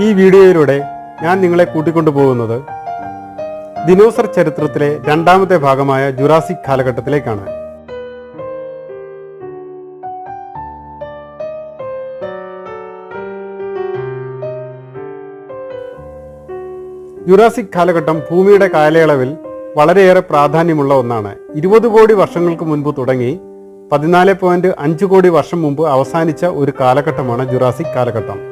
ഈ വീഡിയോയിലൂടെ ഞാൻ നിങ്ങളെ കൂട്ടിക്കൊണ്ടു പോകുന്നത് ദിനോസർ ചരിത്രത്തിലെ രണ്ടാമത്തെ ഭാഗമായ ജുറാസിക് കാലഘട്ടത്തിലേക്കാണ്. ജുറാസിക് കാലഘട്ടം ഭൂമിയുടെ കാലയളവിൽ വളരെയേറെ പ്രാധാന്യമുള്ള ഒന്നാണ്. ഇരുപത് കോടി വർഷങ്ങൾക്ക് മുൻപ് തുടങ്ങി പതിനാല് പോയിന്റ് അഞ്ച് കോടി വർഷം മുമ്പ് അവസാനിച്ച ഒരു കാലഘട്ടമാണ് ജുറാസിക് കാലഘട്ടം.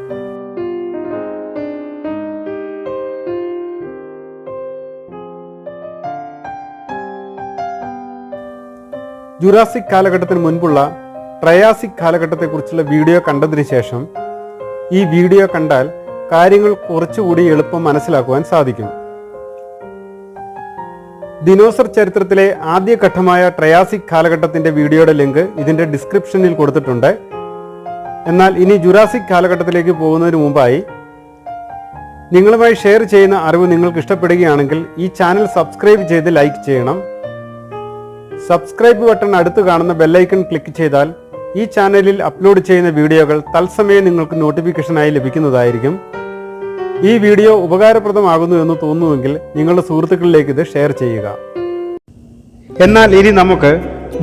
ജുറാസിക് കാലഘട്ടത്തിന് മുൻപുള്ള ട്രയാസിക് കാലഘട്ടത്തെക്കുറിച്ചുള്ള വീഡിയോ കണ്ടതിന് ശേഷം ഈ വീഡിയോ കണ്ടാൽ കാര്യങ്ങൾ കുറച്ചുകൂടി എളുപ്പം മനസ്സിലാക്കുവാൻ സാധിക്കും. ദിനോസർ ചരിത്രത്തിലെ ആദ്യഘട്ടമായ ട്രയാസിക് കാലഘട്ടത്തിന്റെ വീഡിയോയുടെ ലിങ്ക് ഇതിന്റെ ഡിസ്ക്രിപ്ഷനിൽ കൊടുത്തിട്ടുണ്ട്. എന്നാൽ ഇനി ജുറാസിക് കാലഘട്ടത്തിലേക്ക് പോകുന്നതിന് മുമ്പായി നിങ്ങളുമായി ഷെയർ ചെയ്യുന്ന അറിവ് നിങ്ങൾക്ക് ഇഷ്ടപ്പെടുകയാണെങ്കിൽ ഈ ചാനൽ സബ്സ്ക്രൈബ് ചെയ്ത് ലൈക്ക് ചെയ്യണം. സബ്സ്ക്രൈബ് ബട്ടൺ അടുത്ത് കാണുന്ന ബെല്ലൈക്കൺ ക്ലിക്ക് ചെയ്താൽ ഈ ചാനലിൽ അപ്ലോഡ് ചെയ്യുന്ന വീഡിയോകൾ തത്സമയം നിങ്ങൾക്ക് നോട്ടിഫിക്കേഷനായി ലഭിക്കുന്നതായിരിക്കും. ഈ വീഡിയോ ഉപകാരപ്രദമാകുന്നു എന്ന് തോന്നുമെങ്കിൽ നിങ്ങളുടെ സുഹൃത്തുക്കളിലേക്ക് ഇത് ഷെയർ ചെയ്യുക. എന്നാൽ ഇനി നമുക്ക്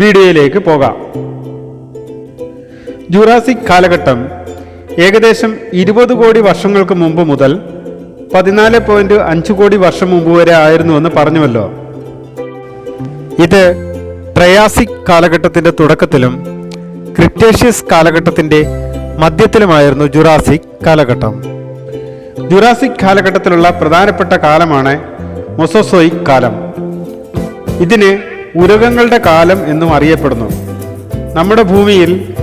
വീഡിയോയിലേക്ക് പോകാം. ജുറാസിക് കാലഘട്ടം ഏകദേശം ഇരുപത് കോടി വർഷങ്ങൾക്ക് മുമ്പ് മുതൽ പതിനാല് പോയിന്റ് അഞ്ച് കോടി വർഷം മുമ്പ് വരെ ആയിരുന്നുവെന്ന് പറഞ്ഞുവല്ലോ. ഇത് ട്രയാസിക് കാലഘട്ടത്തിന്റെ തുടക്കത്തിലും ക്രിറ്റേഷ്യസ് കാലഘട്ടത്തിന്റെ മധ്യത്തിലുമായിരുന്നു ജുറാസിക് കാലഘട്ടം. ജുറാസിക് കാലഘട്ടത്തിലുള്ള പ്രധാനപ്പെട്ട കാലമാണ് മൊസോസോയിക് കാലം. ഇതിന് ഉരകങ്ങളുടെ കാലം എന്നും അറിയപ്പെടുന്നു. നമ്മുടെ ഭൂമിയിൽ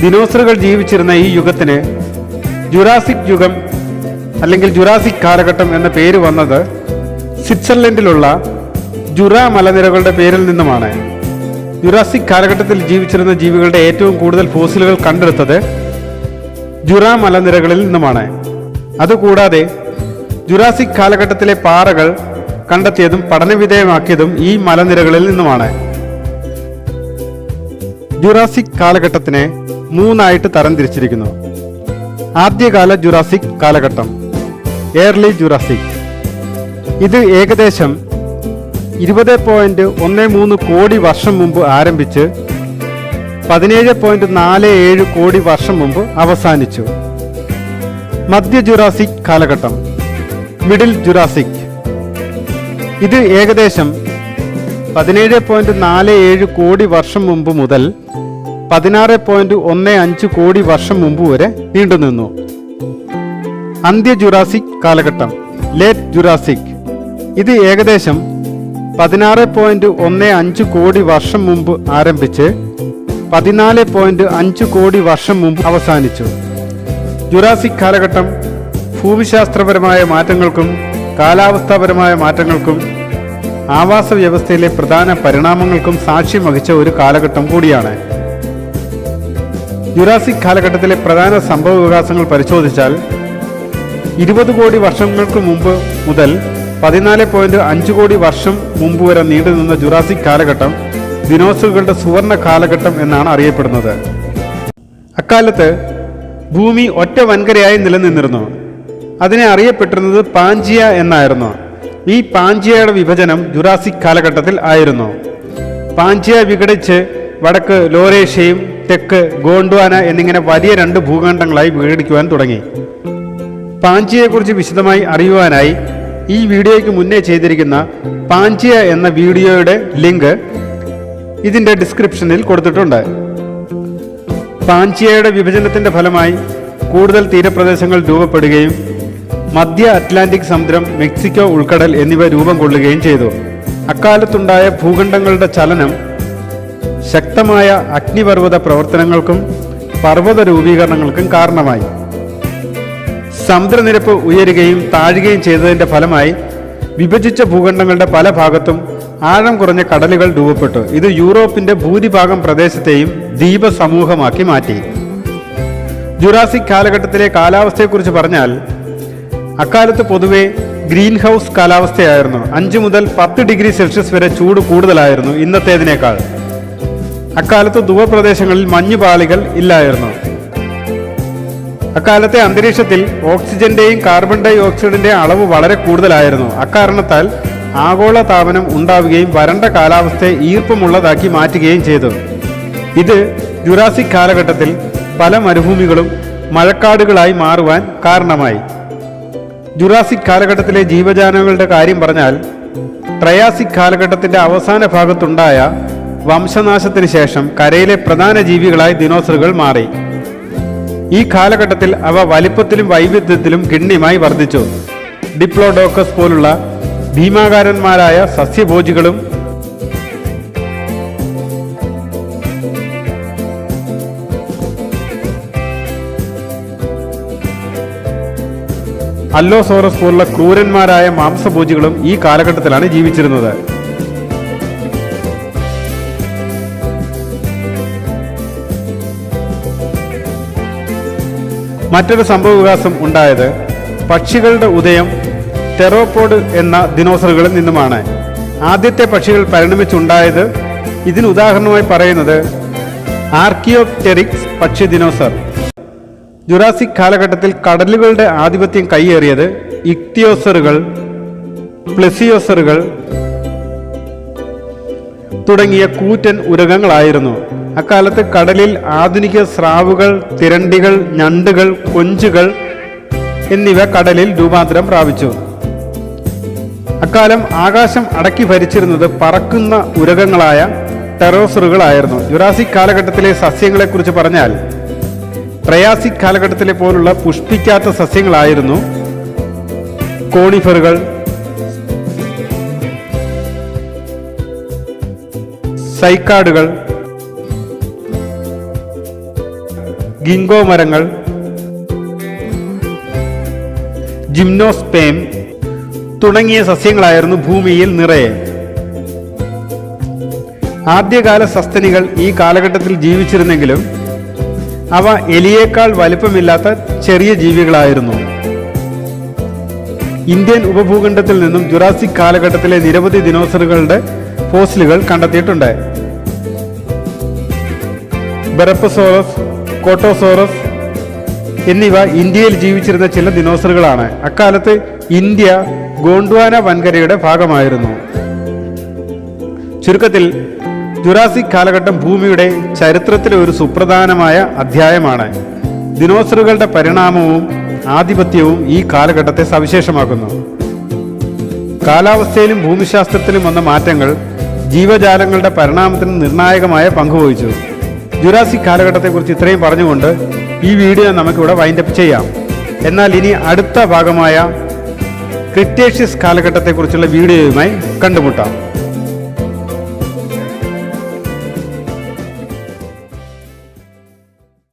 ദിനോസറുകൾ ജീവിച്ചിരുന്ന ഈ യുഗത്തിന് ജുറാസിക് യുഗം അല്ലെങ്കിൽ ജുറാസിക് കാലഘട്ടം എന്ന പേര് വന്നത് സ്വിറ്റ്സർലൻഡിലുള്ള ജുറ മലനിരകളുടെ പേരിൽ നിന്നുമാണ്. ജുറാസിക് കാലഘട്ടത്തിൽ ജീവിച്ചിരുന്ന ജീവികളുടെ ഏറ്റവും കൂടുതൽ ഫോസിലുകൾ കണ്ടെടുത്തത് ജുറാ മലനിരകളിൽ നിന്നുമാണ്. അതുകൂടാതെ ജുറാസിക് കാലഘട്ടത്തിലെ പാറകൾ കണ്ടെത്തിയതും പഠനവിധേയമാക്കിയതും ഈ മലനിരകളിൽ നിന്നുമാണ്. ജുറാസിക് കാലഘട്ടത്തിനെ മൂന്നായിട്ട് തരംതിരിച്ചിരിക്കുന്നു. ആദ്യകാല ജുറാസിക് കാലഘട്ടം എയർലി ജുറാസിക്. ഇത് ഏകദേശം ഇരുപത് പോയിന്റ് ഒന്ന് മൂന്ന് കോടി വർഷം മുമ്പ് ആരംഭിച്ച് പതിനേഴ് പോയിന്റ് നാല് ഏഴ് കോടി വർഷം മുമ്പ് അവസാനിച്ചു. മധ്യ ജുറാസിക് കാലഘട്ടം മിഡിൽ ജുറാസിക്. ഇത് ഏകദേശം പതിനേഴ് പോയിന്റ് നാല് ഏഴ് കോടി വർഷം മുമ്പ് മുതൽ പതിനാറ് പോയിന്റ് ഒന്ന് അഞ്ച് കോടി വർഷം മുമ്പ് വരെ നീണ്ടുനിന്നു അന്ത്യ ജുറാസിക് കാലഘട്ടം ലേറ്റ് ജുറാസിക്. ഇത് ഏകദേശം പതിനാറ് പോയിന്റ് ഒന്ന് അഞ്ച് കോടി വർഷം മുമ്പ് ആരംഭിച്ച് പതിനാല് പോയിന്റ് അഞ്ച് കോടി വർഷം മുമ്പ് അവസാനിച്ചു. ജുറാസിക് കാലഘട്ടം ഭൂമിശാസ്ത്രപരമായ മാറ്റങ്ങൾക്കും കാലാവസ്ഥാപരമായ മാറ്റങ്ങൾക്കും ആവാസ വ്യവസ്ഥയിലെ പ്രധാന പരിണാമങ്ങൾക്കും സാക്ഷ്യം വഹിച്ച ഒരു കാലഘട്ടം കൂടിയാണ്. ജുറാസിക് കാലഘട്ടത്തിലെ പ്രധാന സംഭവ വികാസങ്ങൾ പരിശോധിച്ചാൽ ഇരുപത് കോടി വർഷങ്ങൾക്ക് മുമ്പ് മുതൽ പതിനാല് പോയിന്റ് അഞ്ച് കോടി വർഷം മുമ്പ് വരെ നീണ്ടുനിന്ന ജുറാസിക് കാലഘട്ടം ദിനോസറുകളുടെ സുവർണ കാലഘട്ടം എന്നാണ് അറിയപ്പെടുന്നത്. അക്കാലത്ത് ഭൂമി ഒറ്റ വൻകരയായി നിലനിന്നിരുന്നു. അതിനെ അറിയപ്പെട്ടിരുന്നത് പാഞ്ചിയ എന്നായിരുന്നു. ഈ പാഞ്ചിയയുടെ വിഭജനം ജുറാസിക് കാലഘട്ടത്തിൽ ആയിരുന്നു. പാഞ്ചിയ വിഘടിച്ച് വടക്ക് ലോറേഷ്യയും തെക്ക് ഗോണ്ട്വാന എന്നിങ്ങനെ വലിയ രണ്ട് ഭൂഖണ്ഡങ്ങളായി വിഘടിക്കുവാൻ തുടങ്ങി. പാഞ്ചിയെക്കുറിച്ച് വിശദമായി അറിയുവാനായി ഈ വീഡിയോയ്ക്ക് മുന്നേ ചെയ്തിരിക്കുന്ന പാഞ്ചിയ എന്ന വീഡിയോയുടെ ലിങ്ക് ഇതിന്റെ ഡിസ്ക്രിപ്ഷനിൽ കൊടുത്തിട്ടുണ്ട്. പാഞ്ചിയയുടെ വിഭജനത്തിന്റെ ഫലമായി കൂടുതൽ തീരപ്രദേശങ്ങൾ രൂപപ്പെടുകയും മധ്യ അറ്റ്ലാന്റിക് സമുദ്രം മെക്സിക്കോ ഉൾക്കടൽ എന്നിവ രൂപം കൊള്ളുകയും ചെയ്തു. അക്കാലത്തുണ്ടായ ഭൂഖണ്ഡങ്ങളുടെ ചലനം ശക്തമായ അഗ്നിപർവത പ്രവർത്തനങ്ങൾക്കും പർവത രൂപീകരണങ്ങൾക്കും കാരണമായി. സമുദ്രനിരപ്പ് ഉയരുകയും താഴുകയും ചെയ്തതിന്റെ ഫലമായി വിഭജിച്ച ഭൂഖണ്ഡങ്ങളുടെ പല ഭാഗത്തും ആഴം കുറഞ്ഞ കടലുകൾ രൂപപ്പെട്ടു. ഇത് യൂറോപ്പിന്റെ ഭൂരിഭാഗം പ്രദേശത്തെയും ദ്വീപ സമൂഹമാക്കി മാറ്റി. ജുറാസിക് കാലഘട്ടത്തിലെ കാലാവസ്ഥയെക്കുറിച്ച് പറഞ്ഞാൽ അക്കാലത്ത് പൊതുവെ ഗ്രീൻ ഹൗസ് കാലാവസ്ഥയായിരുന്നു. അഞ്ച് മുതൽ പത്ത് ഡിഗ്രി സെൽഷ്യസ് വരെ ചൂട് കൂടുതലായിരുന്നു ഇന്നത്തേതിനേക്കാൾ. അക്കാലത്ത് ദൂരപ്രദേശങ്ങളിൽ മഞ്ഞുപാളികൾ ഇല്ലായിരുന്നു. അക്കാലത്തെ അന്തരീക്ഷത്തിൽ ഓക്സിജന്റെയും കാർബൺ ഡൈ ഓക്സൈഡിന്റെയും അളവ് വളരെ കൂടുതലായിരുന്നു. അക്കാരണത്താൽ ആഗോള താപനം ഉണ്ടാവുകയും വരണ്ട കാലാവസ്ഥയെ ഈർപ്പമുള്ളതാക്കി മാറ്റുകയും ചെയ്തു. ഇത് ജുറാസിക് കാലഘട്ടത്തിൽ പല മരുഭൂമികളും മഴക്കാടുകളായി മാറുവാൻ കാരണമായി. ജുറാസിക് കാലഘട്ടത്തിലെ ജീവജാലങ്ങളുടെ കാര്യം പറഞ്ഞാൽ ട്രയാസിക് കാലഘട്ടത്തിന്റെ അവസാന ഭാഗത്തുണ്ടായ വംശനാശത്തിന് ശേഷം കരയിലെ പ്രധാന ജീവികളായി ദിനോസറുകൾ മാറി. ഈ കാലഘട്ടത്തിൽ അവ വലിപ്പത്തിലും വൈവിധ്യത്തിലും ഗണ്യമായി വർദ്ധിച്ചു. ഡിപ്ലോഡോക്കസ് പോലുള്ള ഭീമാകാരന്മാരായ സസ്യഭോജികളും അല്ലോസോറസ് പോലുള്ള ക്രൂരന്മാരായ മാംസഭോജികളും ഈ കാലഘട്ടത്തിലാണ് ജീവിച്ചിരുന്നത്. മറ്റൊരു സംഭവവികാസം ഉണ്ടായത് പക്ഷികളുടെ ഉദയം ടെറോപോഡ് എന്ന ദിനോസറുകളിൽ നിന്നുമാണ്. ആദ്യത്തെ പക്ഷികൾ പരിണമിച്ചുണ്ടായത് ഇതിന് ഉദാഹരണമായി പറയുന്നത് ആർക്കിയോപ്റ്റെറിക്സ് പക്ഷി ദിനോസർ. ജുറാസിക് കാലഘട്ടത്തിൽ കടലുകളുടെ ആധിപത്യം കൈയേറിയത് ഇക്തിയോസറുകൾ പ്ലെസിയോസറുകൾ തുടങ്ങിയ കൂറ്റൻ ഉരകങ്ങളായിരുന്നു. അക്കാലത്ത് കടലിൽ ആധുനിക സ്രാവുകൾ തിരണ്ടികൾ ഞണ്ടുകൾ കൊഞ്ചുകൾ എന്നിവ കടലിൽ രൂപാന്തരം പ്രാപിച്ചു. അക്കാലം ആകാശം അടക്കി ഭരിച്ചിരുന്നത് പറക്കുന്ന ഉരകങ്ങളായ ടെറോസറുകളായിരുന്നു. ജുറാസിക് കാലഘട്ടത്തിലെ സസ്യങ്ങളെക്കുറിച്ച് പറഞ്ഞാൽ ട്രയാസിക് കാലഘട്ടത്തിലെ പോലുള്ള പുഷ്പിക്കാത്ത സസ്യങ്ങളായിരുന്നു കോണിഫറുകൾ സൈക്കാഡുകൾ ഗിങ്കോ മരങ്ങൾ ജിംനോസ്പേം തുടങ്ങിയ സസ്യങ്ങളായിരുന്നു ഭൂമിയിൽ നിറയെ. ആദ്യകാല സസ്തനികൾ ഈ കാലഘട്ടത്തിൽ ജീവിച്ചിരുന്നെങ്കിലും അവ എലിയേക്കാൾ വലിപ്പമില്ലാത്ത ചെറിയ ജീവികളായിരുന്നു. ഇന്ത്യൻ ഉപഭൂഖണ്ഡത്തിൽ നിന്നും ജുറാസിക് കാലഘട്ടത്തിലെ നിരവധി ദിനോസറുകളുടെ ഫോസിലുകൾ കണ്ടെത്തിയിട്ടുണ്ട്. ബെറപ്പസോറസ് കോട്ടോസോറസ് എന്നിവ ഇന്ത്യയിൽ ജീവിച്ചിരുന്ന ചില ദിനോസറുകളാണ്. അക്കാലത്ത് ഇന്ത്യ ഗോണ്ട്വാന വൻകരയുടെ ഭാഗമായിരുന്നു. ചുരുക്കത്തിൽ ജുറാസിക് കാലഘട്ടം ഭൂമിയുടെ ചരിത്രത്തിലെ ഒരു സുപ്രധാനമായ അധ്യായമാണ്. ദിനോസറുകളുടെ പരിണാമവും ആധിപത്യവും ഈ കാലഘട്ടത്തെ സവിശേഷമാക്കുന്നു. കാലാവസ്ഥയിലും ഭൂമിശാസ്ത്രത്തിലും വന്ന മാറ്റങ്ങൾ ജീവജാലങ്ങളുടെ പരിണാമത്തിന് നിർണായകമായ പങ്കുവഹിച്ചു ജുറാസിക് കാലഘട്ടത്തെക്കുറിച്ച് ഇത്രയും പറഞ്ഞുകൊണ്ട് ഈ വീഡിയോ നമുക്കിവിടെ വൈൻഡപ്പ് ചെയ്യാം. എന്നാൽ ഇനി അടുത്ത ഭാഗമായ ക്രിറ്റേഷ്യസ് കാലഘട്ടത്തെക്കുറിച്ചുള്ള വീഡിയോയുമായി കണ്ടുമുട്ടാം.